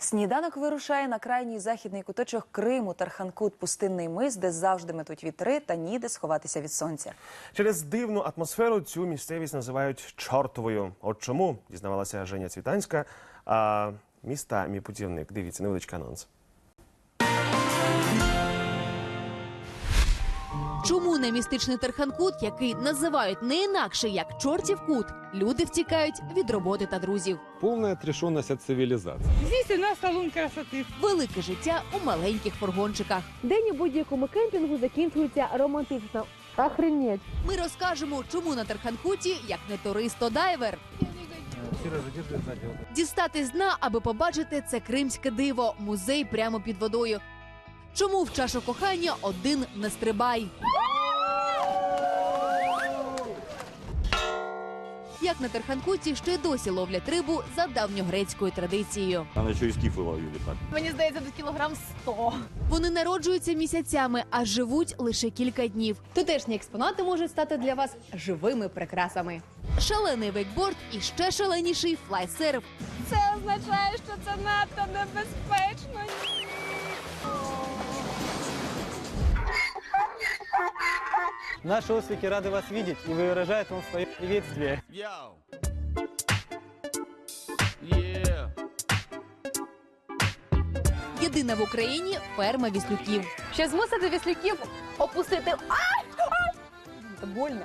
Сніданок вирушає на крайній західний куточок Криму, Тарханкут, пустинний мис, де завжди метуть вітри та ніде сховатися від сонця. Через дивну атмосферу цю місцевість називають чортовою. От чому дізнавалася Женя Цвітанська. А міста мій путівник. Дивіться, невеличкий анонс. Чому на містичний Терханкут, який називають не інакше як чортів кут, люди втікають від роботи та друзів. Полная отрешенность от цивилизации. Здесь у нас салон красоты. Велике життя у маленьких фургончиках. День у будь-якому кемпінгу закінчується романтично. Охренеть. Ми розкажемо, чому на Терханкуті як не турист, то дайвер. Дістати з дна, аби побачити це кримське диво, музей прямо під водою. Чому в чашу кохання один не стрибай? Як на Терханкуті ще досі ловлять рибу за давньогрецькою традицією. Там еще и скифы ловили так. Мені здається, тут кілограм 100. Вони народжуються місяцями, а живуть лише кілька днів. Тутешні експонати можуть стати для вас живими прикрасами. Шалений вейкборд і ще шаленіший флайсерф. Це означає, що це надто небезпечно. Наши ослики рады вас видеть и выражают вам свое приветствие. Єдина в Україні ферма віслюків. Щоб змусити віслюків опустити. Ай! Ай! Це больно.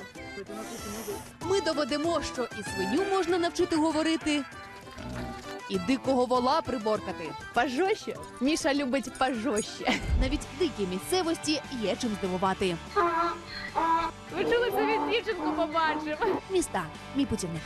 Ми доведемо, що і свиню можна навчити говорити, і дикого вола приборкати. Пожорстче. Міша любить пожорстче. Навіть в дикій місцевості є чим здивувати. Ви чули, це від дівчинку побачив. Міста, мій путівник.